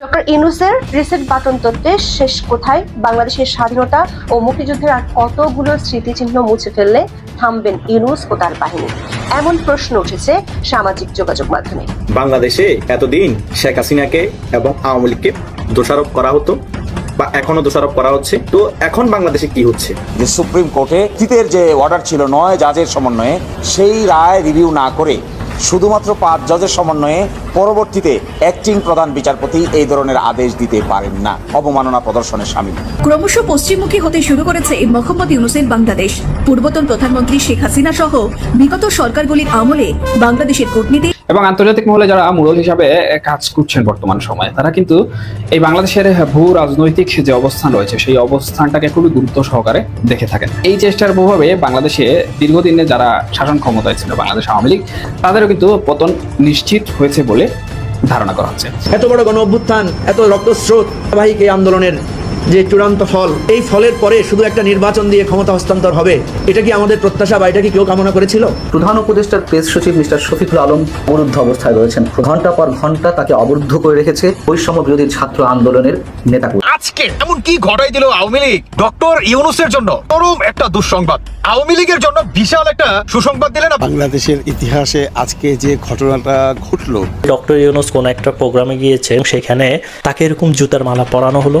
Doctor ইনুসের reset button তত্ত্বে শেষ কোথায় বাংলাদেশের স্বাধীনতা ও মুক্তিযুদ্ধের আর কতগুলো স্মৃতিচিহ্ন মুছে ফেললে থামবেন ইনুস ও তার বাহিনী? এমন প্রশ্ন উঠেছে সামাজিক যোগাযোগ মাধ্যমে। বাংলাদেশে এতদিন শেখ হাসিনাকে এবং আওয়ামী লীগকে দোষারোপ করা হতো বা এখনও দোষারোপ করা হচ্ছে? তো এখন বাংলাদেশে কি হচ্ছে? যে সুপ্রিম কোর্টে অতীতের যে অর্ডার ছিল নয় জাজের সমন্বয়ে সেই রায় রিভিউ না করে শুধুমাত্র পাঁচ জজের সমন্বয়ে পরবর্তীতে অ্যাক্টিং প্রধান বিচারপতি এই ধরনের আদেশ দিতে পারেন না। অবমাননা প্রদর্শনের সামিল। ক্রমশ পশ্চিমমুখী হতে শুরু করেছে মোহাম্মদ ইউনুসের বাংলাদেশ। পূর্বতন প্রধানমন্ত্রী শেখ হাসিনা সহ বিগত সরকারগুলির আমলে বাংলাদেশের কূটনীতি এবং আন্তর্জাতিক মহলে যারা মূল হিসাবে কাজ করছেন বর্তমান সময়ে, তারা কিন্তু এই বাংলাদেশের ভূ রাজনৈতিক যে অবস্থান রয়েছে, সেই অবস্থানটাকে খুবই গুরুত্ব সহকারে দেখে থাকেন। এই চেষ্টার প্রভাবে বাংলাদেশে দীর্ঘদিনে যারা শাসন ক্ষমতায় ছিল, বাংলাদেশ আওয়ামী লীগ, তাদেরও কিন্তু পতন নিশ্চিত হয়েছে বলে ধারণা করা হচ্ছে। এত বড় গণ অভ্যুত্থান এত রক্তস্রোত ধারাবাহিক এই আন্দোলনের যে চূড়ান্ত ফল এই ফলের পরে শুধু একটা নির্বাচন দিয়ে ক্ষমতা হস্তান্তর হবে এটা কি আমাদের প্রত্যাশা বা এটা কি কেউ কামনা করেছিল? প্রধান উপদেষ্টার প্রেস সচিব মিস্টার শফিকুল আলম অবরুদ্ধ অবস্থায় রয়েছেন। ঘণ্টা পর ঘণ্টা তাকে অবরুদ্ধ করে রেখেছে বৈষম্য বিরোধী ছাত্র আন্দোলনের নেতা আজকে এমন কি ঘটাই দিল আওয়ামী লীগ? ডক্টর ইউনুসের জন্য চরম একটা দুঃসংবাদ। আওয়ামী লীগের জন্য বিশাল একটা সুসংবাদ দিলেন। বাংলাদেশের ইতিহাসে আজকে যে ঘটনাটা ঘটলো ডক্টর ইউনুস কোন একটা প্রোগ্রামে গিয়েছে সেখানে তাকে এরকম জুতার মালা পরানো হলো।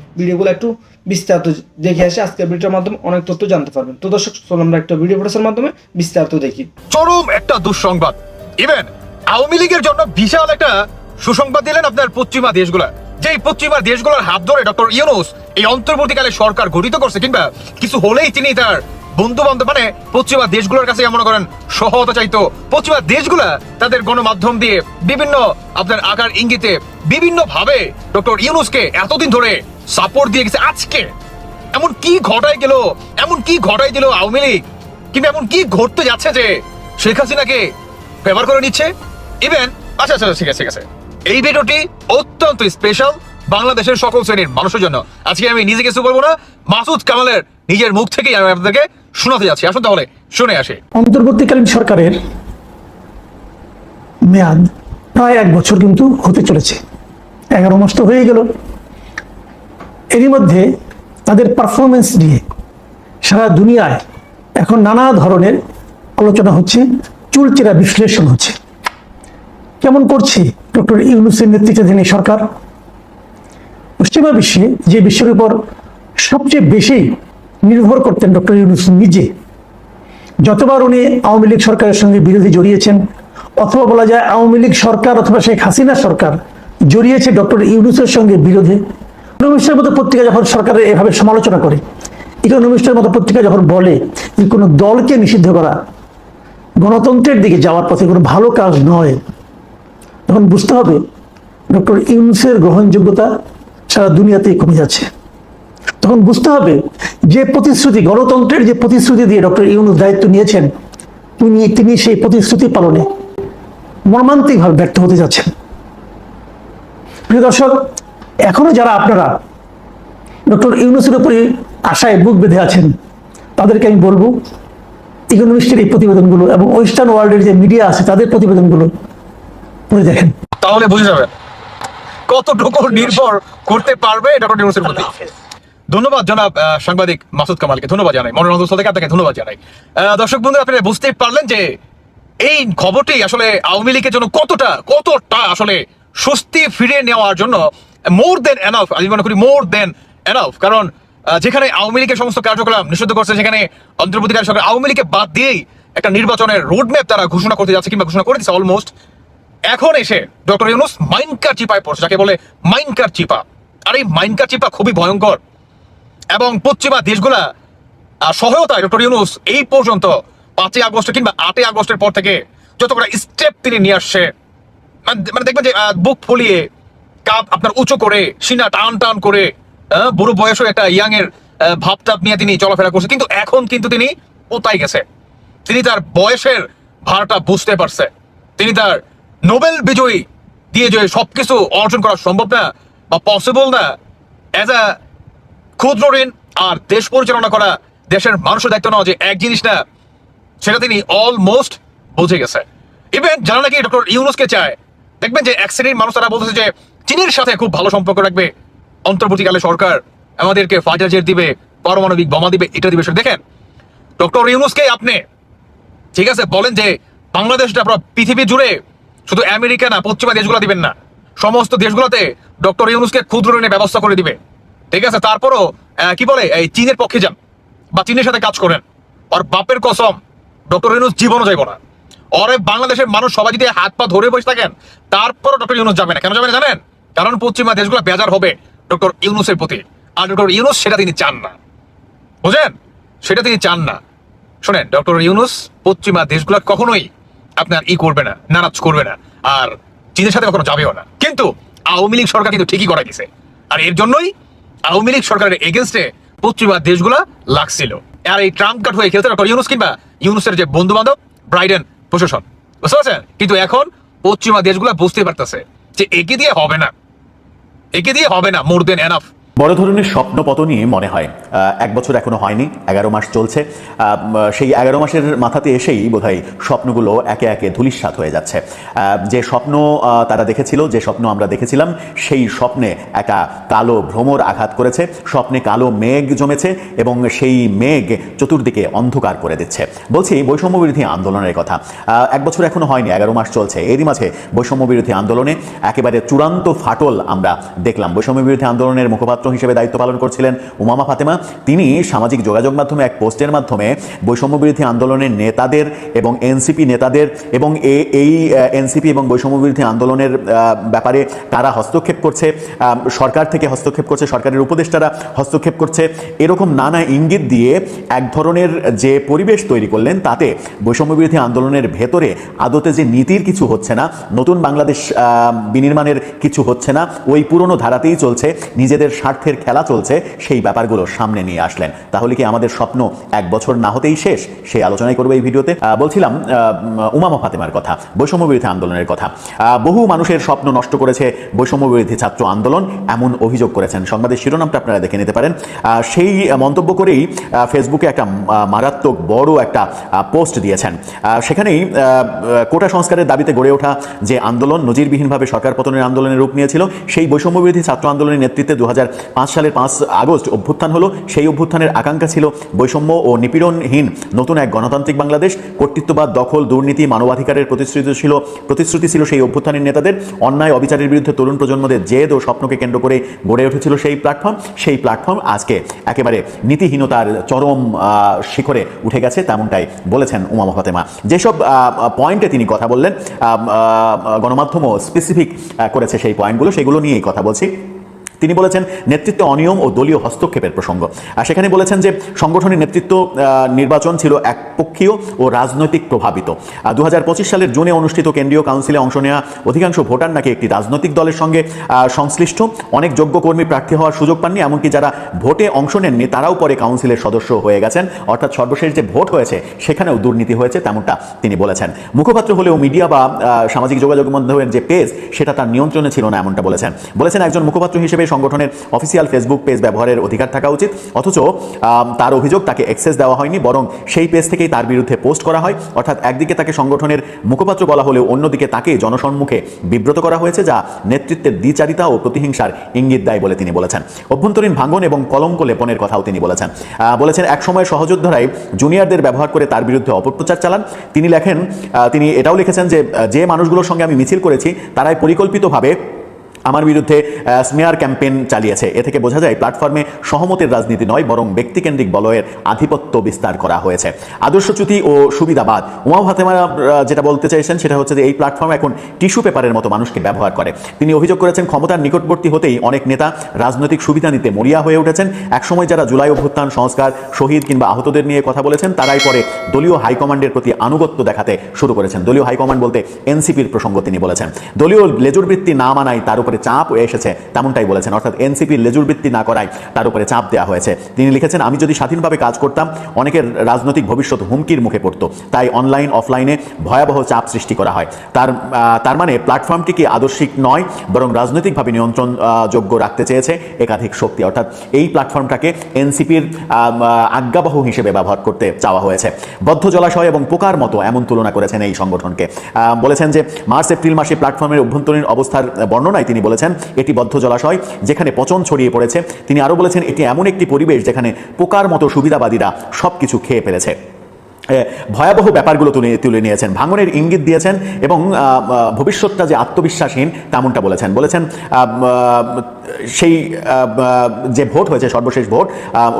ভিডিওগুলো একটু বিস্তারিত দেখে আসে। আজকের ভিডিওর মাধ্যমে অনেক তথ্য জানতে পারবেন। তো দর্শক, চলুন আমরা একটা ভিডিও প্রচারের মাধ্যমে বিস্তারিত দেখি। চরম একটা দুঃসংবাদ। ইভেন আওয়ামী লীগের জন্য বিশাল একটা সুসংবাদ দিলেন আপনার পশ্চিমা দেশগুলা। যেই পশ্চিমা দেশগুলোর হাত ধরে ডক্টর ইউনুস এই অন্তর্বর্তীকালে সরকার গঠিত করছে কিংবা কিছু হলেই তিনি তার বন্ধু বান্ধব মানে পশ্চিমা দেশগুলোর কাছে মনে করেন সহায়তা চাইতো। পশ্চিমা দেশগুলা তাদের গণমাধ্যম দিয়ে বিভিন্ন আপনার আকার ইঙ্গিতে বিভিন্ন ভাবে ডক্টর ইউনুসকে এতদিন ধরে সাপোর্ট দিয়ে গেছে আজকে। এমন কি ঘটাই গেল? এমন কি ঘটাই দিল আওয়ামী লীগ? কিংবা এমন কি ঘটতে যাচ্ছে যে শেখ হাসিনাকে ব্যবহার করে নিচ্ছে? ইভেন আচ্ছা আচ্ছা ঠিক আছে ঠিক আছে। এই ভিডিওটি অত্যন্ত স্পেশাল বাংলাদেশের সকল শ্রেণির মানুষের জন্য। আজকে আমি নিজে কিছু বলব না, মাসুদ কামালের নিজের মুখ থেকেই আমি আপনাদেরকে শোনাতে যাচ্ছি। আসুন তাহলে, শুনে আসি। অন্তর্বর্তীকালীন সরকারের মেয়াদ প্রায় এক বছর কিন্তু হতে চলেছে। এগারো মাস তো হয়ে গেল। এরই মধ্যে তাদের পারফরমেন্স নিয়ে সারা দুনিয়ায় এখন নানা ধরনের আলোচনা হচ্ছে, চুলচেরা বিশ্লেষণ হচ্ছে। কেমন করছে ডক্টর ইউনুসের নেতৃত্বাধীন এই সরকার? পশ্চিমা বিশ্বে যে বিশ্বের উপর সবচেয়ে বেশি নির্ভর করতেন ডক্টর ইউনুস নিজে, যতবার উনি আওয়ামী লীগ সরকারের সঙ্গে বিরোধী জড়িয়েছেন, অথবা বলা যায় আওয়ামী লীগ সরকার অথবা শেখ হাসিনা সরকার জড়িয়েছে ডক্টর ইউনুসের সঙ্গে বিরোধে ইকোনমিস্টের মতো পত্রিকা যখন সরকারের এভাবে সমালোচনা করে, ইকোনমিস্টের মতো পত্রিকা যখন বলে যে কোনো দলকে নিষিদ্ধ করা, গণতন্ত্রের দিকে যাওয়ার পথে কোনো ভালো কাজ নয়, তখন বুঝতে হবে ডক্টর ইউনুসের গ্রহণযোগ্যতা সারা দুনিয়াতেই কমে যাচ্ছে। তখন বুঝতে হবে যে প্রতিশ্রুতি, গণতন্ত্রের যে প্রতিশ্রুতি দিয়ে ডক্টর ইউনুস দায়িত্ব নিয়েছেন, তিনি তিনি সেই প্রতিশ্রুতি পালনে মর্মান্তিকভাবে ব্যর্থ হতে যাচ্ছেন। প্রিয় দর্শক এখনও যারা আপনারা ডক্টর ইউনুসের উপরে আশায় বুক বেঁধে আছেন, তাদেরকে আমি বলব ইকোনমিস্টের এই প্রতিবেদনগুলো এবং ওয়েস্টার্ন ওয়ার্ল্ডের যে মিডিয়া আছে, তাদের প্রতিবেদনগুলো পড়ে দেখেন। তাহলে বুঝে যাবেন। কতটুকু নির্ভর করতে পারবে ডক্টর ইউনুসের প্রতি। ধন্যবাদ জনাব সাংবাদিক মাসুদ কামালকে। ধন্যবাদ জানাই। মনোরঞ্জন থেকে আপনাকে ধন্যবাদ জানাই। দর্শক বন্ধু আপনারা বুঝতেই পারলেন যে এই খবরটি আসলে আওয়ামী লীগের জন্য কতটা কতটা আসলে স্বস্তি ফিরে নেওয়ার জন্য মোর দেন এনাফ আমি মনে করি মোর দেন এনাফ কারণ যেখানে আওয়ামী লীগের সমস্ত কার্যক্রম নিষিদ্ধ করছে, সেখানে অন্তর্বর্তীকালীন সরকার আওয়ামী লীগকে বাদ দিয়েই একটা নির্বাচনের রোডম্যাপ তারা ঘোষণা করতে যাচ্ছে কিংবা ঘোষণা করে দিচ্ছে অলমোস্ট এখন এসে ডক্টর ইউনুস মাইনকার চিপায় পড়ছে, যাকে বলে মাইনকার চিপা। আর এই মাইনকার চিপা খুবই ভয়ঙ্কর। এবং পশ্চিমা দেশগুলা সহায়তায় ডক্টর ইউনুস এই পর্যন্ত পাঁচই আগস্ট কিংবা আটই আগস্টের পর থেকে যতগুলো স্টেপ তিনি নিয়ে আসছে মানে মানে দেখবেন যে বুক ফুলিয়ে কাপ আপনার উঁচু করে, সিনা টান টান করে বুড়ো বয়সও একটা ইয়াং এর ভাবটাপ নিয়ে তিনি চলাফেরা করছে। কিন্তু এখন কিন্তু তিনি কোথায় গেছে। তিনি তার বয়সের ভারটা বুঝতে পারছে। তিনি তার নোবেল বিজয়ী দিয়ে যে সবকিছু অর্জন করা সম্ভব না বা পসিবল না অ্যাজ আ ক্ষুদ্র ঋণ আর দেশ পরিচালনা করা দেশের মানুষের দায়িত্ব নেওয়া যে এক জিনিস না, সেটা তিনি অলমোস্ট বুঝে গেছে। ইভেন যারা নাকি ডক্টর ইউনুসকে চায়? দেখবেন যে এক মানুষ তারা বলতেছে যে চীনের সাথে খুব ভালো সম্পর্ক রাখবে। অন্তর্বর্তীকালে সরকার আমাদেরকে ফাইটার জেট দিবে, পারমাণবিক বোমা দিবে, এটা দিবে। দেখেন, ডক্টর ইউনুসকে আপনি, ঠিক আছে, বলেন যে বাংলাদেশটা পুরো পৃথিবী জুড়ে শুধু আমেরিকা না, পশ্চিমা দেশগুলো দিবেন না। সমস্ত দেশগুলোতে ডক্টর ইউনুসকে ক্ষুদ্র ঋণের ব্যবস্থা করে দিবে। ঠিক আছে, তারপরও কি বলে, এই চীনের পক্ষে যান বা চীনের সাথে কাজ করেন। আর বাপের কসম, ডক্টর ইউনুস জীবনও যাইব না। অরে বাংলাদেশের মানুষ সবাই যদি হাত পা ধরে বসে থাকেন, তারপরও ডক্টর ইউনুস যাবে না। কেন যাবে না জানেন? কারণ পশ্চিমা দেশগুলো বেজার হবে ডক্টর ইউনুসের প্রতি। আর ডক্টর ইউনুস, সেটা তিনি চান না। বুঝলেন? সেটা তিনি চান না। শোনেন, ডক্টর ইউনুস পশ্চিমা দেশগুলো কখনোই আপনার ই করবে না, নারাজ করবে না, আর চীনের সাথে কখনো যাবেও না। কিন্তু আওয়ামী লীগ সরকার কিন্তু ঠিকই করা গেছে আর এর জন্যই আওয়ামী লীগ সরকারের এগেনস্টে পশ্চিমা দেশগুলা লাগছিল। আর এই ট্রাম্প কার্ড হয়ে খেলতে ডক্টর ইউনুস কিংবা ইউনুসের যে বন্ধু বান্ধব ব্রাইডেন প্রশাসন। বুঝতে পারছেন? কিন্তু এখন পশ্চিমা দেশগুলা বুঝতে পারতেছে যে একে দিয়ে হবে না। একে দিয়ে হবে না মোর দেন এনাফ বড় ধরনের স্বপ্ন পতনই মনে হয়। এক বছর এখনও হয়নি, এগারো মাস চলছে। সেই এগারো মাসের মাথাতে এসেই বোধহয় স্বপ্নগুলো একে একে ধূলিসাৎ হয়ে যাচ্ছে। যে স্বপ্ন তারা দেখেছিল, যে স্বপ্ন আমরা দেখেছিলাম, সেই স্বপ্নে একটা কালো ভ্রমর আঘাত করেছে, স্বপ্নে কালো মেঘ জমেছে এবং সেই মেঘ চতুর্দিকে অন্ধকার করে দিচ্ছে। বলছি, বৈষম্য বিরোধী আন্দোলনের কথা। এক বছর এখনও হয়নি, এগারো মাস চলছে। এরই মাঝে বৈষম্য বিরোধী আন্দোলনে একেবারে চূড়ান্ত ফাটল আমরা দেখলাম। বৈষম্য বিরোধী আন্দোলনের মুখপাত্র হিসেবে দায়িত্ব পালন করছিলেন উমামা ফাতেমা। তিনি সামাজিক যোগাযোগ মাধ্যমে, এক পোস্টের মাধ্যমে বৈষম্য বিরোধী আন্দোলনের নেতাদের এবং এনসিপি নেতাদের এবং এই এনসিপি এবং বৈষম্য বিরোধী আন্দোলনের ব্যাপারে কারা হস্তক্ষেপ করছে। সরকার থেকে হস্তক্ষেপ করছে, সরকারের উপদেষ্টারা হস্তক্ষেপ করছে। এরকম নানা ইঙ্গিত দিয়ে এক ধরনের যে পরিবেশ তৈরি করলেন, তাতে বৈষম্য বিরোধী আন্দোলনের ভেতরে আদতে যে নীতির কিছু হচ্ছে না, নতুন বাংলাদেশ বিনির্মাণের কিছু হচ্ছে না, ওই পুরনো ধারাতেই চলছে। নিজেদের স্বার্থের খেলা চলছে, সেই ব্যাপারগুলো সামনে নিয়ে আসলেন। তাহলে কি আমাদের স্বপ্ন এক বছর না হতেই শেষ? সেই আলোচনাই করব এই ভিডিওতে। বলছিলাম উমামা ফাতেমার কথা, বৈষম্য বিরোধী আন্দোলনের কথা। বহু মানুষের স্বপ্ন নষ্ট করেছে বৈষম্য বিরোধী ছাত্র আন্দোলন, এমন অভিযোগ করেছেন। সংবাদের শিরোনামটা আপনারা দেখে নিতে পারেন। সেই মন্তব্য করেই ফেসবুকে একটা মারাত্মক বড় একটা পোস্ট দিয়েছেন। সেখানেই কোটা সংস্কারের দাবিতে গড়ে ওঠা যে আন্দোলন নজিরবিহীনভাবে সরকার পতনের আন্দোলনের রূপ নিয়েছিল, সেই বৈষম্য বিরোধী ছাত্র আন্দোলনের নেতৃত্বে দু হাজার সালের পাঁচ আগস্ট অভ্যুত্থান হলো। সেই অভ্যুত্থানের আকাঙ্ক্ষা ছিল বৈষম্য ও নিপীড়নহীন নতুন এক গণতান্ত্রিক বাংলাদেশ। কর্তৃত্ববাদ, দখল, দুর্নীতি, মানবাধিকারের প্রতিশ্রুতি ছিল প্রতিশ্রুতি ছিল সেই অভ্যুত্থানের নেতাদের। অন্যায়, অবিচারের বিরুদ্ধে তরুণ প্রজন্মদের জেদ ও স্বপ্নকে কেন্দ্র করে গড়ে উঠেছিল সেই প্ল্যাটফর্ম সেই প্ল্যাটফর্ম আজকে একেবারে নীতিহীনতার চরম শিখরে উঠে গেছে তেমনটাই বলেছেন উমা ফাতেমা যেসব পয়েন্টে তিনি কথা বললেন গণমাধ্যমও স্পেসিফিক করেছে সেই পয়েন্টগুলো। সেগুলো নিয়েই কথা বলছি। তিনি বলেছেন নেতৃত্ব অনিয়ম ও দলীয় হস্তক্ষেপের প্রসঙ্গ। আর সেখানে বলেছেন যে সংগঠনের নেতৃত্ব নির্বাচন ছিল একপক্ষীয় ও রাজনৈতিক প্রভাবিত। আর দু হাজার পঁচিশ সালের জুনে অনুষ্ঠিত কেন্দ্রীয় কাউন্সিলে অংশ নেওয়া অধিকাংশ ভোটার নাকি একটি রাজনৈতিক দলের সঙ্গে সংশ্লিষ্ট। অনেক যোগ্য কর্মী প্রার্থী হওয়ার সুযোগ পাননি, এমনকি যারা ভোটে অংশ নেননি তারাও পরে কাউন্সিলের সদস্য হয়ে গেছেন। অর্থাৎ সর্বশেষ যে ভোট হয়েছে সেখানেও দুর্নীতি হয়েছে, তেমনটা তিনি বলেছেন। মুখপাত্র হলেও মিডিয়া বা সামাজিক যোগাযোগ মাধ্যমের যে পেজ, সেটা তার নিয়ন্ত্রণে ছিল না, এমনটা বলেছেন। বলেছেন একজন মুখপাত্র হিসেবে সংগঠনের অফিসিয়াল ফেসবুক পেজ ব্যবহারের অধিকার থাকা উচিত। অথচ তার অভিযোগ তাকে অ্যাক্সেস দেওয়া হয়নি, বরং সেই পেজ থেকেই তার বিরুদ্ধে পোস্ট করা হয়। অর্থাৎ একদিকে তাকে সংগঠনের মুখপাত্র বলা হলেও অন্যদিকে তাকে জনসম্মুখে বিব্রত করা হয়েছে, যা নেতৃত্বের দ্বিচারিতা ও প্রতিহিংসার ইঙ্গিত দেয় বলে তিনি বলেছেন। অভ্যন্তরীণ ভাঙন এবং কলঙ্ক লেপনের কথাও তিনি বলেছেন। বলেছেন, একসময় সহযোদ্ধারাই জুনিয়রদের ব্যবহার করে তার বিরুদ্ধে অপপ্রচার চালান। তিনি লেখেন তিনি এটাও লিখেছেন যে যে মানুষগুলোর সঙ্গে আমি মিছিল করেছি, তারাই পরিকল্পিতভাবে আমার বিরুদ্ধে স্মেয়ার ক্যাম্পেইন চালিয়েছে। এ থেকে বোঝা যায় প্ল্যাটফর্মে সহমতের রাজনীতি নয় বরং ব্যক্তিকেন্দ্রিক বলয়ের আধিপত্য বিস্তার করা হয়েছে। আদর্শচ্যুতি ও সুবিধাবাদ উমা ফাতেমা আহ, যেটা বলতে চাইছেন সেটা হচ্ছে যে এই প্ল্যাটফর্ম এখন টিস্যু পেপারের মতো মানুষকে ব্যবহার করে। তিনি অভিযোগ করেছেন ক্ষমতার নিকটবর্তী হতেই অনেক নেতা রাজনৈতিক সুবিধা নিতে মরিয়া হয়ে উঠেছেন। একসময় যারা জুলাই অভ্যুত্থান সংস্কার শহীদ কিংবা আহতদের নিয়ে কথা বলেছেন তারাই পরে দলীয় হাইকমান্ডের প্রতি আনুগত্য দেখাতে শুরু করেছেন। দলীয় হাইকমান্ড বলতে এনসিপির প্রসঙ্গ তিনি বলেছেন। দলীয় লেজুর বৃত্তি না মানায় তার উপরে উপরে চাপ এসেছে, তেমনটাই বলেছেন। অর্থাৎ এনসিপির লেজুর বৃত্তি না করায় তার উপরে চাপ দেওয়া হয়েছে। তিনি লিখেছেন, আমি যদি স্বাধীনভাবে কাজ করতাম, অনেকের রাজনৈতিক ভবিষ্যৎ হুমকির মুখে পড়তো। তাই অনলাইন, অফলাইনে ভয়াবহ চাপ সৃষ্টি করা হয়। তার তার মানে প্ল্যাটফর্মটি কি আদর্শিক নয়, বরং রাজনৈতিকভাবে নিয়ন্ত্রণ যোগ্য রাখতে চেয়েছে একাধিক শক্তি। অর্থাৎ এই প্ল্যাটফর্মটাকে এনসিপির আজ্ঞাবহ হিসেবে ব্যবহার করতে চাওয়া হয়েছে। বদ্ধ জলাশয় এবং পোকার মতো এমন তুলনা করেছেন এই সংগঠনকে। বলেছেন যে, মার্চ, এপ্রিল মাসে প্ল্যাটফর্মের অভ্যন্তরীণ অবস্থার বর্ণনায় তিনি বলেছেন, এটি বদ্ধ জলাশয় যেখানে পচন ছড়িয়ে পড়েছে। তিনি আরও বলেছেন, এটি এমন একটি পরিবেশ যেখানে পোকার মতো সুবিধাবাদীরা সব কিছু খেয়ে ফেলেছে। ভয়াবহ ব্যাপারগুলো তুলে তুলে নিয়েছেন। ভাঙনের ইঙ্গিত দিয়েছেন এবং ভবিষ্যৎটা যে আত্মবিশ্বাসহীন তেমনটা বলেছেন। বলেছেন সেই যে ভোট হয়েছে, সর্বশেষ ভোট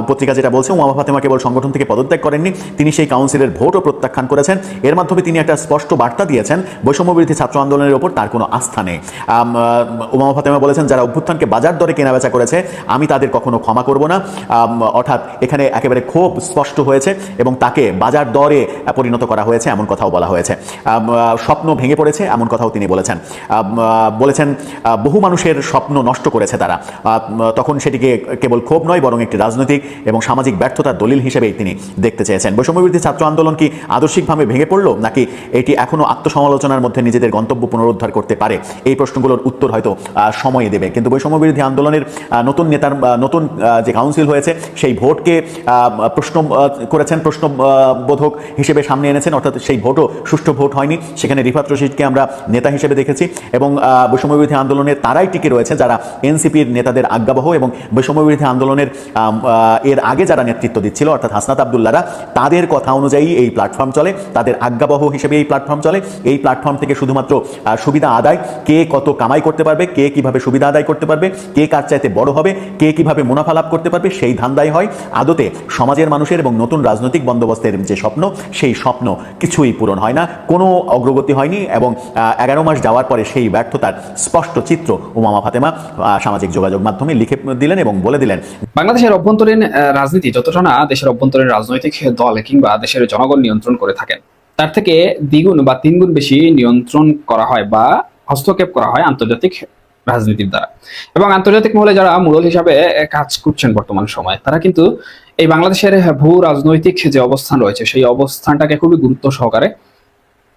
পত্রিকা যেটা বলছে উমা ফাতেমা কেবল সংগঠন থেকে পদত্যাগ করেননি, তিনি সেই কাউন্সিলের ভোটও প্রত্যাখ্যান করেছেন। এর মাধ্যমে তিনি একটা স্পষ্ট বার্তা দিয়েছেন, বৈষম্যবিরোধী ছাত্র আন্দোলনের ওপর তার কোনো আস্থা নেই। উমা ফাতেমা বলেছেন, যারা অভ্যুত্থানকে বাজার দরে কেনাবেচা করেছে, আমি তাদের কখনো ক্ষমা করব না। অর্থাৎ এখানে একেবারে ক্ষোভ স্পষ্ট হয়েছে এবং তাকে বাজার দরে পরিণত করা হয়েছে, এমন কথাও বলা হয়েছে। স্বপ্ন ভেঙে পড়েছে, এমন কথাও তিনি বলেছেন। বলেছেন বহু মানুষের স্বপ্ন নষ্ট করেছে তারা। তখন সেটিকে কেবল ক্ষোভ নয়, বরং একটি রাজনৈতিক এবং সামাজিক ব্যর্থতার দলিল হিসেবেই তিনি দেখতে চেয়েছেন। বৈষম্যবিরোধী ছাত্র আন্দোলন কি আদর্শিকভাবে ভেঙে পড়ল, নাকি এটি এখনও আত্মসমালোচনার মধ্যে নিজেদের গন্তব্য পুনরুদ্ধার করতে পারে? এই প্রশ্নগুলোর উত্তর হয়তো সময় দেবে। কিন্তু বৈষম্যবিরোধী আন্দোলনের নতুন নেতার নতুন যে কাউন্সিল হয়েছে, সেই ভোটকে প্রশ্ন করেছেন প্রশ্ন বোধক হিসেবে সামনে এনেছেন, অর্থাৎ সেই ভোটও সুষ্ঠু ভোট হয়নি। সেখানে রিফাত রশিদকে আমরা নেতা হিসেবে দেখেছি এবং বৈষম্যবিরোধী আন্দোলনের তারাই টিকে রয়েছে, যারা এনসিপির নেতাদের আজ্ঞাবহ এবং বৈষম্যবিরোধী আন্দোলনের এর আগে যারা নেতৃত্ব দিচ্ছিল, অর্থাৎ হাসনাত আবদুল্লারা তাদের কথা অনুযায়ী এই প্ল্যাটফর্ম চলে, তাদের আজ্ঞাবহ হিসেবে এই প্ল্যাটফর্ম চলে। এই প্ল্যাটফর্ম থেকে শুধুমাত্র সুবিধা আদায়, কে কত কামাই করতে পারবে, কে কীভাবে সুবিধা আদায় করতে পারবে, কে কার চাইতে বড় হবে, কে কীভাবে মুনাফা লাভ করতে পারবে, সেই ধান্দাই হয়। আদতে সমাজের মানুষের এবং নতুন রাজনৈতিক বন্দোবস্তের যে স্বপ্ন সেই স্বপ্ন কিছুই পূরণ হয় না। কোনো অগ্রগতি হয়নি এবং এগারো মাস যাওয়ার পরে সেই ব্যর্থতার স্পষ্ট চিত্র উমামা ফাতেমা সামাজিক যোগাযোগ মাধ্যমে লিখে দিলেন এবং বলে দিলেন। বাংলাদেশের অভ্যন্তরীণ রাজনীতি যতটা না দেশের অভ্যন্তরীণ রাজনৈতিক দল কিংবা দেশের জনগণ নিয়ন্ত্রণ করে থাকেন, তার থেকে দ্বিগুণ বা তিনগুণ বেশি নিয়ন্ত্রণ করা হয় বা হস্তক্ষেপ করা হয় আন্তর্জাতিক রাজনীতির দ্বারা। এবং আন্তর্জাতিক মহলে যারা মূল হিসাবে কাজ করছেন বর্তমান সময়ে, তারা কিন্তু এই বাংলাদেশের ভূ রাজনৈতিক যে অবস্থান রয়েছে, সেই অবস্থানটাকে খুবই গুরুত্ব সহকারে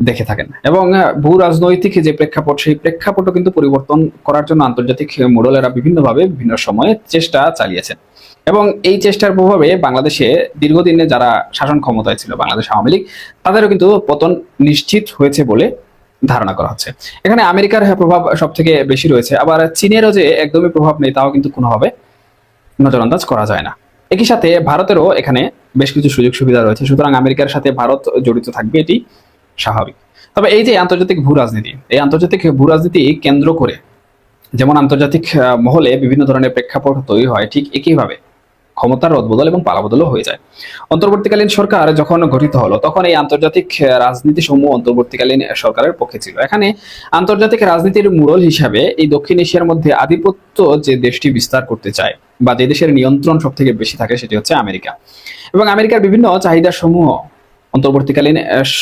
দেখে থাকেন। এবং ভূ রাজনৈতিক যে প্রেক্ষাপট, সেই প্রেক্ষাপটও কিন্তু পরিবর্তন করার জন্য আন্তর্জাতিক মোডলেরা বিভিন্নভাবে, বিভিন্ন সময়ে চেষ্টা চালিয়েছেন। এবং এই চেষ্টার প্রভাবে বাংলাদেশে দীর্ঘদিনে যারা শাসন ক্ষমতায় ছিল, বাংলাদেশ আওয়ামী লীগ, তাদেরও কিন্তু পতন নিশ্চিত হয়েছে বলে ধারণা করা হচ্ছে। এখানে আমেরিকার প্রভাব সব থেকে বেশি রয়েছে। আবার চীনেরও যে একদমই প্রভাব নেই, তাও কিন্তু কোনোভাবে নজরআন্দাজ করা যায় না। একই সাথে ভারতেরও এখানে বেশ কিছু সুযোগ সুবিধা রয়েছে। সুতরাং আমেরিকার সাথে ভারত জড়িত থাকবে, এটি স্বাভাবিক। তবে এই যে আন্তর্জাতিক ভূ রাজনীতি, এই আন্তর্জাতিক ভূ রাজনীতি কেন্দ্র করে যেমন আন্তর্জাতিক মহলে বিভিন্ন ধরনের প্রেক্ষাপট তৈরি হয়, ঠিক একইভাবে ক্ষমতার রদবদল এবং পালাবদলও হয়ে যায়। অন্তর্বর্তীকালীন সরকার যখন গঠিত হলো, তখন এই আন্তর্জাতিক রাজনীতি সমূহ অন্তর্বর্তীকালীন সরকারের পক্ষে ছিল। এখানে আন্তর্জাতিক রাজনীতির মূল হিসাবে এই দক্ষিণ এশিয়ার মধ্যে আধিপত্য যে দেশটি বিস্তার করতে চায় বা যে দেশের নিয়ন্ত্রণ সব থেকে বেশি থাকে সেটি হচ্ছে আমেরিকা। এবং আমেরিকার বিভিন্ন চাহিদা সমূহ অন্তর্বর্তীকালীন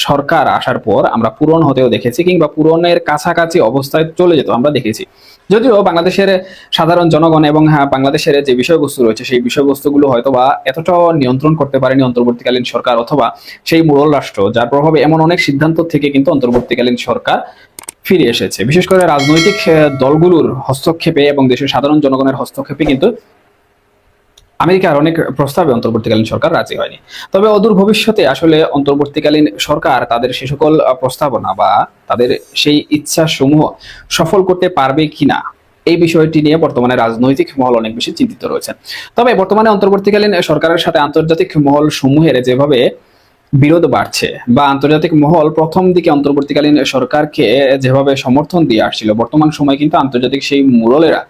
সরকার আসার পর আমরা পূরণ হতেও দেখেছি কিংবা পূরণের কাছাকাছি অবস্থায় চলে যেত আমরা দেখেছি। যদিও বাংলাদেশের সাধারণ জনগণ এবং হ্যাঁ বাংলাদেশের যে বিষয়বস্তু রয়েছে, সেই বিষয়বস্তুগুলো হয়তো বা এতটাও নিয়ন্ত্রণ করতে পারেনি অন্তর্বর্তীকালীন সরকার অথবা সেই মোড়ল রাষ্ট্র, যার প্রভাবে এমন অনেক সিদ্ধান্ত থেকে কিন্তু অন্তর্বর্তীকালীন সরকার ফিরে এসেছে। বিশেষ করে রাজনৈতিক দলগুলোর হস্তক্ষেপে এবং দেশের সাধারণ জনগণের হস্তক্ষেপে কিন্তু আমেরিকার অনেক প্রস্তাবে অন্তর্বর্তীকালীন সরকার রাজি হয়নি। তবে অদূর ভবিষ্যতে আসলে অন্তর্বর্তীকালীন সরকার তাদের সে সকল প্রস্তাবনা বা তাদের সেই ইচ্ছা সমূহ সফল করতে পারবে কিনা, এই বিষয়টি নিয়ে বর্তমানে রাজনৈতিক মহল অনেক বেশি চিন্তিত রয়েছে। তবে বর্তমানে অন্তর্বর্তীকালীন সরকারের সাথে আন্তর্জাতিক মহল সমূহের যেভাবে বিরোধ বাড়ছে বা আন্তর্জাতিক মহল প্রথম দিকে অন্তর্বর্তীকালীন সরকারকে যেভাবে সমর্থন দিয়ে আসছিল, বর্তমান সময় কিন্তু আন্তর্জাতিক সেই মূললেরা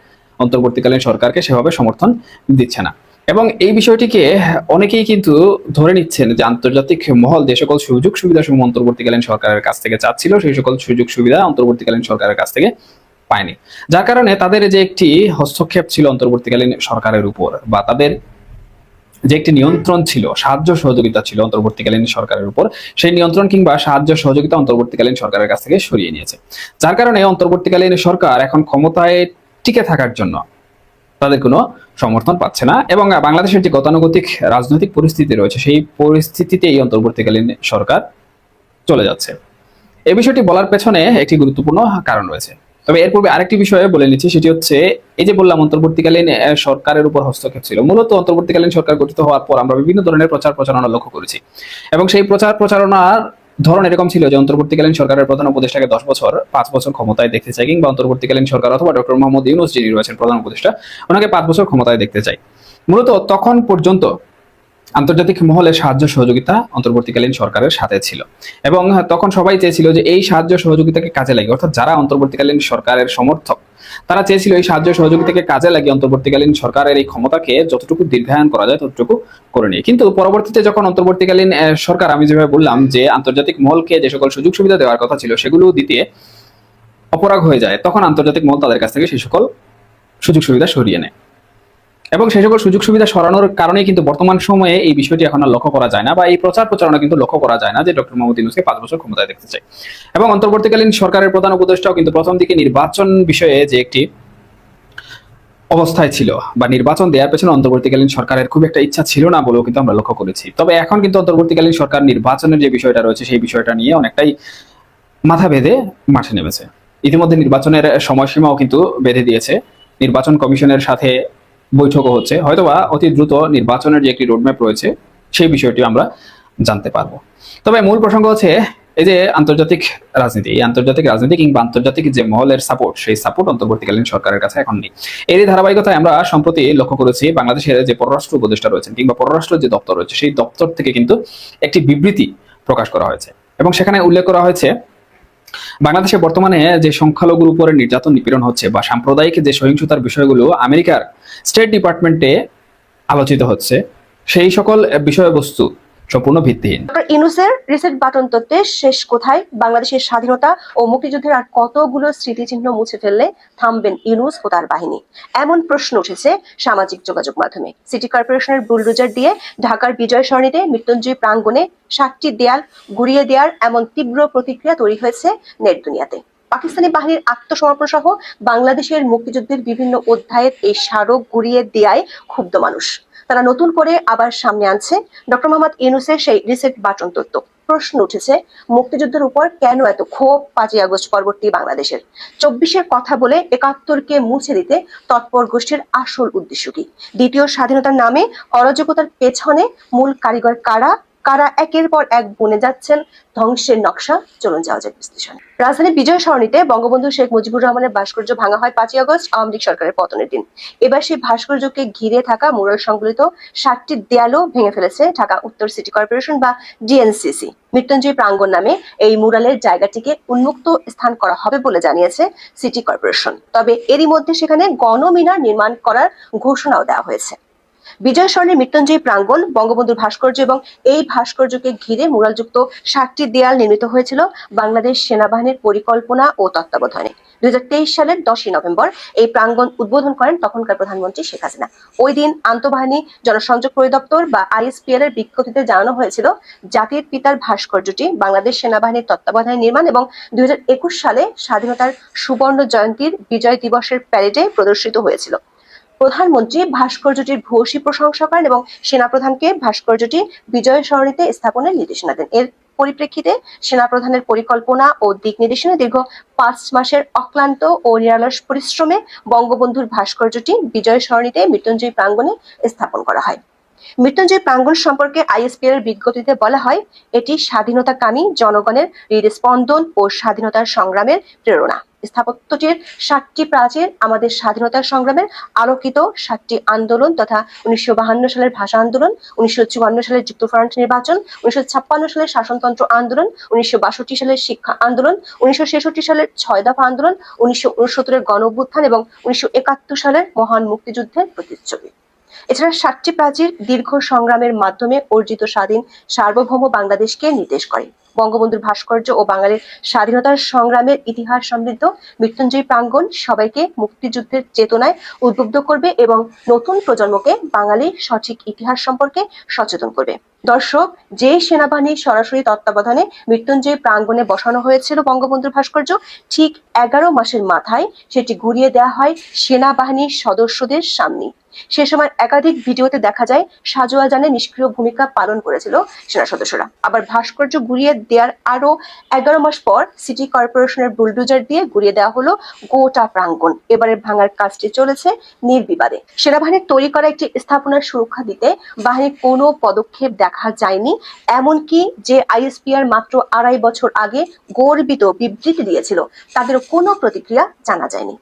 অন্তর্বর্তীকালীন সরকারকে সেভাবে সমর্থন দিচ্ছে না। এবং এই বিষয়টিকে অনেকেই কিন্তু ধরে নিচ্ছেন যে আন্তর্জাতিক মহল যে সকল সুযোগ সুবিধা সমূহ অন্তর্বর্তীকালীন সরকারের কাছ থেকে চাচ্ছিল, সেই সকল সুযোগ সুবিধা অন্তর্বর্তীকালীন সরকারের কাছ থেকে পায়নি। যার কারণে তাদের যে একটি হস্তক্ষেপ ছিল অন্তর্বর্তীকালীন সরকারের উপর বা তাদের যে একটি নিয়ন্ত্রণ ছিল, সাহায্য সহযোগিতা ছিল অন্তর্বর্তীকালীন সরকারের উপর, সেই নিয়ন্ত্রণ কিংবা সাহায্য সহযোগিতা অন্তর্বর্তীকালীন সরকারের কাছ থেকে সরিয়ে নিয়েছে। যার কারণে অন্তর্বর্তীকালীন সরকার এখন ক্ষমতায় টিকে থাকার জন্য তাদের কোনো সমর্থন পাচ্ছে না। এবং বাংলাদেশের যে গতানুগতিক রাজনৈতিক পরিস্থিতি রয়েছে, সেই পরিস্থিতিতে এই অন্তর্বর্তীকালীন সরকার চলে যাচ্ছে। এই বিষয়টি বলার পেছনে একটি গুরুত্বপূর্ণ কারণ রয়েছে। তবে এর পূর্বে আরেকটি বিষয়ে বলে নিচ্ছি, সেটি হচ্ছে, এই যে বললাম, অন্তর্বর্তীকালীন সরকারের উপর হস্তক্ষেপ ছিল। মূলত অন্তর্বর্তীকালীন সরকার গঠিত হওয়ার পর আমরা বিভিন্ন ধরনের প্রচার প্রচারণা লক্ষ্য করেছি। এবং সেই প্রচার প্রচারণার ধরন এরকম ছিল যে অন্তর্বর্তীকালীন সরকারের প্রধান উপদেষ্টাকে দশ বছর, পাঁচ বছর ক্ষমতায় দেখতে চাই কিংবা অন্তর্বর্তীকালীন সরকার অথবা ডক্টর মোহাম্মদ ইউনুস যিনি রয়েছেন প্রধান উপদেষ্টা, ওনাকে পাঁচ বছর ক্ষমতায় দেখতে চাই। মূলত তখন পর্যন্ত আন্তর্জাতিক মহলে সাহায্য সহযোগিতা অন্তর্বর্তীকালীন সরকারের সাথে ছিল এবং তখন সবাই চেয়েছিল যে এই সাহায্য সহযোগিতাকে কাজে লাগে অর্থাৎ যারা অন্তর্বর্তীকালীন সরকারের সমর্থক তারা চেয়েছিল এই সাহায্য সহযোগিতাকে কাজে লাগিয়ে অন্তর্বর্তীকালীন সরকারের এই ক্ষমতাকে যতটুকু দীর্ঘায়ন করা যায় ততটুকু করে নিয়ে। কিন্তু পরবর্তীতে যখন অন্তর্বর্তীকালীন সরকার, আমি যেভাবে বললাম যে আন্তর্জাতিক মহলকে যে সকল সুযোগ সুবিধা দেওয়ার কথা ছিল সেগুলো দিতে অপরাগ হয়ে যায়, তখন আন্তর্জাতিক মহল তাদের কাছ থেকে সেই সকল সুযোগ সুবিধা সরিয়ে নেয়। এবং সেই সকল সুযোগ সুবিধা সরানোর কারণে কিন্তু বর্তমান সময়ে এই বিষয়টি এখন লক্ষ্য করা যায় না বা এই প্রচার প্রচারণা কিন্তু লক্ষ্য করা যায় না যে ডক্টর মোহাম্মদ ইউনুসকে পাঁচ বছর ক্ষমতায় দেখতে চাই। এবং অন্তর্বর্তীকালীন সরকারের প্রধান উপদেষ্টাও কিন্তু প্রথম দিকে নির্বাচন বিষয়ে যে একটি অবস্থায় ছিল বা নির্বাচন দেওয়ার পেছনে অন্তর্বর্তীকালীন সরকারের খুব একটা ইচ্ছা ছিল না বলেও কিন্তু আমরা লক্ষ্য করেছি। তবে এখন কিন্তু অন্তর্বর্তীকালীন সরকার নির্বাচনের যে বিষয়টা রয়েছে সেই বিষয়টা নিয়ে অনেকটাই মাথা বেঁধে মাঠে নেমেছে। ইতিমধ্যে নির্বাচনের সময়সীমাও কিন্তু বেঁধে দিয়েছে। নির্বাচন কমিশনের সাথে বৈঠকও হচ্ছে। হয়তোবা অতি দ্রুত নির্বাচনের যে একটি রোডম্যাপ রয়েছে, সেই বিষয়টি আমরা জানতে পারব। তবে মূল প্রসঙ্গ হচ্ছে এই যে আন্তর্জাতিক রাজনীতি, এই আন্তর্জাতিক রাজনীতি কিংবা আন্তর্জাতিক যে মহলের সাপোর্ট সেই সাপোর্ট অন্তর্বর্তীকালীন সরকারের কাছে এখন নেই। এরই ধারাবাহিকতায় আমরা সম্প্রতি লক্ষ্য করেছি বাংলাদেশের যে পররাষ্ট্র উপদেষ্টা রয়েছেন কিংবা পররাষ্ট্র যে দপ্তর রয়েছে, সেই দপ্তর থেকে কিন্তু একটি বিবৃতি প্রকাশ করা হয়েছে। এবং সেখানে উল্লেখ করা হয়েছে বাংলাদেশে বর্তমানে যে সংখ্যালঘুর উপরে নির্যাতন নিপীড়ন হচ্ছে বা সাম্প্রদায়িক যে সহিংসতার বিষয়গুলো আমেরিকার স্টেট ডিপার্টমেন্টে আলোচিত হচ্ছে, সেই সকল বিষয়বস্তু সম্পূর্ণ ভিত্তিহীন ইনুসের রিসেট বাটন তত্ত্বে শেষ কোথায়? বাংলাদেশের স্বাধীনতা ও মুক্তিযুদ্ধের আর কতগুলো স্মৃতিচিহ্ন মুছে ফেললে থামবেন ইনুস ও তার বাহিনী? এমন প্রশ্ন উঠেছে সামাজিক যোগাযোগ মাধ্যমে। সিটি কর্পোরেশনের বুলডোজার দিয়ে ঢাকার বিজয় সরণিতে মৃত্যুঞ্জয় প্রাঙ্গণে সাতটি দেয়াল গুড়িয়ে দেওয়ার এমন তীব্র প্রতিক্রিয়া তৈরি হয়েছে নেট দুনিয়াতে। পাকিস্তানি বাহিনীর আত্মসমর্পণ সহ বাংলাদেশের মুক্তিযুদ্ধের বিভিন্ন অধ্যায়ের এই স্মারক গুড়িয়ে দেয়ায় ক্ষুব্ধ মানুষ। তারা নতুন করে আবার সামনে আনছে। ডক্টর মোহাম্মদ ইউনুসের সেই রিসেট বাটন তত্ত্ব। প্রশ্ন উঠেছে, মুক্তিযুদ্ধের উপর কেন এত ক্ষোভ পাঁচই আগস্ট পরবর্তী বাংলাদেশের? চব্বিশের কথা বলে একাত্তরকে মুছে দিতে তৎপর গোষ্ঠীর আসল উদ্দেশ্য কি? দ্বিতীয় স্বাধীনতার নামে অরাজকতার পেছনে মূল কারিগর কারা? কারা একের পর এক বনে যাচ্ছেন, ধ্বংসের নকশা চলুন যাওয়া যাক বিশ্লেষণে। রাজধানী বিজয় সরণিতে বঙ্গবন্ধু শেখ মুজিবুর রহমানের ভাস্কর্য ভাঙা হয় পাঁচই আগস্ট, আওয়ামী লীগ সরকারের পতনের দিন। এবার সেই ভাস্কর্যকে ঘিরে থাকা মুরাল সংবলিত ষাটটি দেয়ালও ভেঙে ফেলেছে ঢাকা উত্তর সিটি কর্পোরেশন বা ডিএনসিসি। মৃত্যুঞ্জয় প্রাঙ্গণ নামে এই মুরালের জায়গাটিকে উন্মুক্ত স্থান করা হবে বলে জানিয়েছে সিটি কর্পোরেশন। তবে এরই মধ্যে সেখানে গণমিনার নির্মাণ করার ঘোষণাও দেওয়া হয়েছে। বিজয় সরণির মৃত্যুঞ্জয় প্রাঙ্গণ, বঙ্গবন্ধুর ভাস্কর্য এবং এই ভাস্কর্যকে ঘিরে মুরালযুক্ত ষাটটি দেয়াল নির্মিত হয়েছিল বাংলাদেশ সেনাবাহিনীর পরিকল্পনা ও তত্ত্বাবধানে। দুই হাজার তেইশ সালের দশই নভেম্বর এই প্রাঙ্গণ উদ্বোধন করেন তখনকার প্রধানমন্ত্রী শেখ হাসিনা। ওই দিন আন্তঃবাহিনী, জনসংযোগ পরিদপ্তর বা আইএসপিএল এর বিজ্ঞপ্তিতে জানানো হয়েছিল, জাতির পিতার ভাস্কর্যটি বাংলাদেশ সেনাবাহিনীর তত্ত্বাবধানে নির্মাণ এবং দুই হাজার একুশ সালে স্বাধীনতার সুবর্ণ জয়ন্তীর বিজয় দিবসের প্যারেডে প্রদর্শিত হয়েছিল। প্রধানমন্ত্রী ভাস্কর্যটির ভূয়সী প্রশংসা করেন এবং সেনাপ্রধানকে ভাস্কর্যটি বিজয় সরণিতে স্থাপনের নির্দেশনা দেন। এর পরিপ্রেক্ষিতে সেনাপ্রধানের পরিকল্পনা ও দিক নির্দেশনা দীর্ঘ পাঁচ মাসের অক্লান্ত ও নিরলস পরিশ্রমে বঙ্গবন্ধুর ভাস্কর্যটি বিজয় সরণিতে মৃত্যুঞ্জয় প্রাঙ্গণে স্থাপন করা হয়। মৃত্যুঞ্জয় প্রাঙ্গণ সম্পর্কে আইএসপিএল এর বিজ্ঞপ্তিতে বলা হয়, এটি স্বাধীনতাকামী জনগণের হৃদস্পন্দন ও স্বাধীনতার সংগ্রামের প্রেরণা। স্থাপত্যটির সাতটি প্রাচীর, আমাদের স্বাধীনতা সংগ্রামের আলোকিত সাতটি আন্দোলন তথা উনিশশো সালের ভাষা আন্দোলন, উনিশশো চুয়ান্ন সালের যুক্তফ্রন্ট নির্বাচন, উনিশশো ছাপ্পান্ন সালের শাসনতন্ত্র আন্দোলন, উনিশশো বাষট্টি সালের শিক্ষা আন্দোলন, উনিশশো ছেষট্টি সালের ছয় দফা আন্দোলন, উনিশশো উনসত্তরের গণ অভ্যুত্থান এবং উনিশশো একাত্তর সালের মহান মুক্তিযুদ্ধের প্রতিচ্ছবি। এছাড়া সাতটি প্রাচীর দীর্ঘ সংগ্রামের মাধ্যমে অর্জিত স্বাধীন সার্বভৌম বাংলাদেশকে নির্দেশ করে। বঙ্গবন্ধুর ভাস্কর্য ও বাঙালির স্বাধীনতার সংগ্রামের ইতিহাস সমৃদ্ধ মৃত্যুঞ্জয় প্রাঙ্গণ সবাইকে মুক্তিযুদ্ধের চেতনায় উদ্বুদ্ধ করবে এবং নতুন প্রজন্মকে বাঙালির সঠিক ইতিহাস সম্পর্কে সচেতন করবে। দর্শক, যে সেনাবাহিনীর সরাসরি তত্ত্বাবধানে মৃত্যুঞ্জয় প্রাঙ্গণে বসানো হয়েছিল বঙ্গবন্ধুর ভাস্কর্য, ঠিক এগারো মাসের মাথায় সেটি ঘুরিয়ে দেওয়া হয় সেনাবাহিনীর সদস্যদের সামনে। সে সময় একাধিক ভিডিওতে দেখা যায় সাজোয়া জানে নিষ্ক্রিয় ভূমিকা পালন করেছিল সেনা সদস্যরা। আবার ভাস্কর্য ঘুরিয়ে দেওয়ার আরও এগারো মাস পর সিটি কর্পোরেশনের বুলডোজার দিয়ে ঘুরিয়ে দেওয়া হলো গোটা প্রাঙ্গণ। এবারের ভাঙার কাজটি চলেছে নির্বিবাদে। সেনাবাহিনীর তৈরি করা একটি স্থাপনার সুরক্ষা দিতে বাহিনীর কোনো পদক্ষেপ দেখা যায়নি, এমনকি যে আইএসপিআর মাত্র আড়াই বছর আগে গর্বিত বিবৃতি দিয়েছিল, তাদেরও কোনো প্রতিক্রিয়া জানা যায়নি।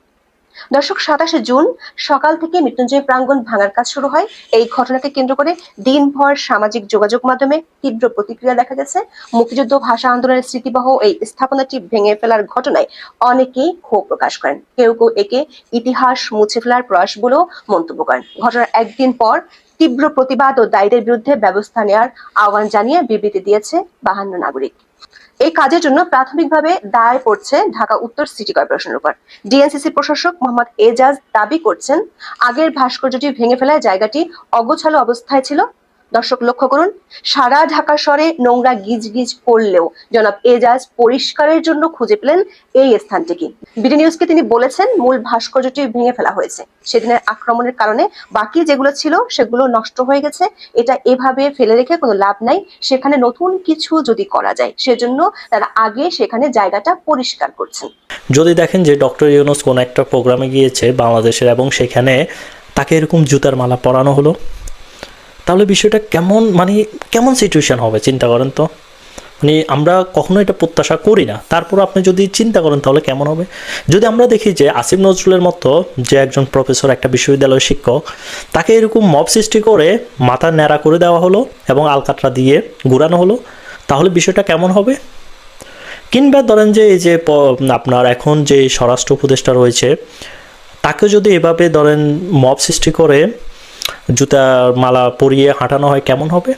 দর্শক, সাতাশে জুন সকাল থেকে মৃত্যুঞ্জয় প্রাঙ্গণ ভাঙার কাজ শুরু হয়। এই ঘটনাকে কেন্দ্র করে দিনভর সামাজিক যোগাযোগ মাধ্যমে তীব্র প্রতিক্রিয়া দেখা গেছে। মুক্তিযুদ্ধ, ভাষা আন্দোলনের স্মৃতিবহ এই স্থাপনাটি ভেঙে ফেলার ঘটনায় অনেকেই ক্ষোভ প্রকাশ করেন। কেউ কেউ একে ইতিহাস মুছে ফেলার প্রয়াস বলেও মন্তব্য করেন। ঘটনার একদিন পর তীব্র প্রতিবাদ ও দায়ীদের বিরুদ্ধে ব্যবস্থা নেওয়ার আহ্বান জানিয়ে বিবৃতি দিয়েছে বাহান্ন নাগরিক। এই কাজের জন্য প্রাথমিকভাবে দায় পড়ছে ঢাকা উত্তর সিটি কর্পোরেশনের উপর। ডিএনসিসি প্রশাসক মোহাম্মদ এজাজ দাবি করছেন, আগের ভাস্কর্যটি ভেঙে ফেলায় জায়গাটি অগোছালো অবস্থায় ছিল দর্শক লক্ষ্য করুন, সারা ঢাকা শহরে নোংরা গিজ গিজ করলেও জনাব এজাজ পরিষ্কারের জন্য খুঁজে পেলেন এই স্থানটিকে। বিডি নিউজকে তিনি বলেছেন, মূল ভাস্কর্যটি ভেঙে ফেলা হয়েছে। সেদিনের আক্রমণের কারণে বাকি যেগুলো ছিল সেগুলো নষ্ট হয়ে গেছে। এটা এভাবে ফেলে রেখে কোনো লাভ নাই। সেখানে নতুন কিছু যদি করা যায়, সেজন্য তারা আগে সেখানে জায়গাটা পরিষ্কার করছেন। যদি দেখেন যে ডক্টর ইউনুস কোন একটা প্রোগ্রামে গিয়েছে বাংলাদেশের এবং সেখানে তাকে এরকম জুতার মালা পরানো হলো। তাহলে বিষয়টা কেমন মানে কেমন সিচুয়েশন হবে, চিন্তা করেন তো? মানে আমরা কখনো এটা প্রত্যাশা করি না। তারপর আপনি যদি চিন্তা করেন তাহলে কেমন হবে? যদি আমরা দেখি যে আসিফ নজরুলের মতো যে একজন প্রফেসর একটা বিশ্ববিদ্যালয়ের শিক্ষক, তাকে এরকম মব সৃষ্টি করে মাথা ন্যাড়া করে দেওয়া হলো এবং আলকাতরা দিয়ে ঘুরানো হলো, তাহলে বিষয়টা কেমন হবে? কিংবা ধরেন যে এই যে আপনার এখন যে স্বরাষ্ট্র উপদেষ্টা রয়েছে, তাকে যদি এভাবে ধরেন মব সৃষ্টি করে জুতার মালা পরিয়ে হাঁটানো হয়, কেমন হবে?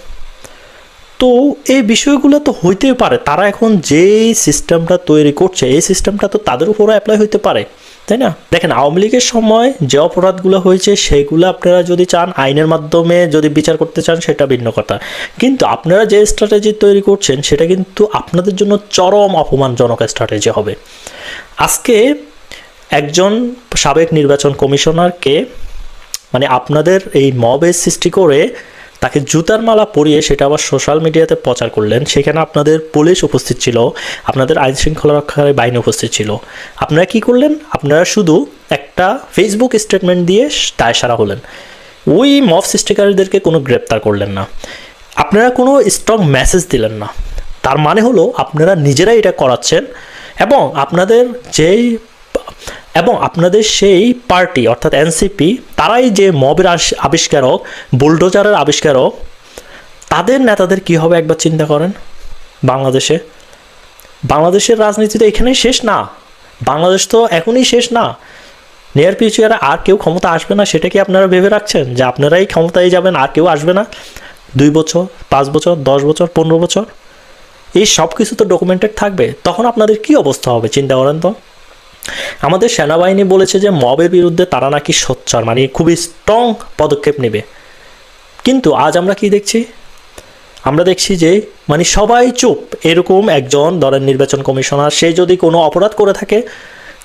তো এই বিষয়গুলো তো হইতেই পারে। তারা এখন যে সিস্টেমটা তৈরি করছে, এই সিস্টেমটা তো তাদের উপরও অ্যাপ্লাই হইতে পারে, তাই না? দেখেন, আওয়ামী লীগের সময় যে অপরাধগুলো হয়েছে, সেগুলো আপনারা যদি চান, আইনের মাধ্যমে যদি বিচার করতে চান, সেটা ভিন্ন কথা। কিন্তু আপনারা যে স্ট্র্যাটেজি তৈরি করছেন, সেটা কিন্তু আপনাদের জন্য চরম অপমানজনক স্ট্র্যাটেজি হবে। আজকে একজন সাবেক নির্বাচন কমিশনারকে মানে আপনাদের এই মবের সৃষ্টি করে তাকে জুতার মালা পরিয়ে সেটা আবার সোশ্যাল মিডিয়াতে প্রচার করলেন। সেখানে আপনাদের পুলিশ উপস্থিত ছিল, আপনাদের আইন শৃঙ্খলা রক্ষাকারী বাহিনী উপস্থিত ছিল। আপনারা কি করলেন? আপনারা শুধু একটা ফেসবুক স্টেটমেন্ট দিয়ে দায় সারা হলেন। ওই মব সৃষ্টিকারীদেরকে কোনো গ্রেপ্তার করলেন না। আপনারা কোনো স্ট্রং মেসেজ দিলেন না। তার মানে হলো, আপনারা নিজেরাই এটা করাচ্ছেন এবং আপনাদের যেই এবং আপনাদের সেই পার্টি অর্থাৎ এনসিপি তারাই যে মবের আবিষ্কারক, বুলডোজারের আবিষ্কারক, তাদের নেতাদের কি হবে একবার চিন্তা করেন? বাংলাদেশে। বাংলাদেশের রাজনীতি তো এখানেই শেষ না। বাংলাদেশ তো এখনই শেষ না। নিয়ার ফিউচারে আর কেউ ক্ষমতা আসবে না, সেটা কি আপনারা ভেবে রাখছেন? যে আপনারাই ক্ষমতায় যাবেন, আর কেউ আসবে না? দুই বছর, পাঁচ বছর, দশ বছর, পনেরো বছর? এই সব কিছু তো ডকুমেন্টেড থাকবে। তখন আপনাদের কি অবস্থা হবে, চিন্তা করেন তো? আমাদের সেনাবাহিনী বলেছে যে মবের বিরুদ্ধে তারা নাকি সোচ্চার মানে খুবই স্ট্রং পদক্ষেপ নেবে। কিন্তু আজ আমরা কি দেখছি? আমরা দেখছি যে মানে সবাই চুপ এরকম একজন ধরেন নির্বাচন কমিশনার সে যদি কোনো অপরাধ করে থাকে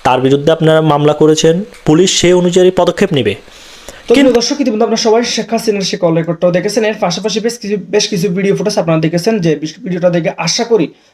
তার বিরুদ্ধে আপনারা মামলা করেছেন পুলিশ সে অনুযায়ী পদক্ষেপ নেবে। তো প্রিয় দর্শক ইতিমধ্যে আপনারা সবাই শেখ হাসিনার সে কল রেকর্ডটাও দেখেছেন। এর পাশাপাশি বেশ কিছু বেশ কিছু ভিডিও ফুটেজ আপনারা দেখেছেন যে ভিডিওটা দেখে আশা করি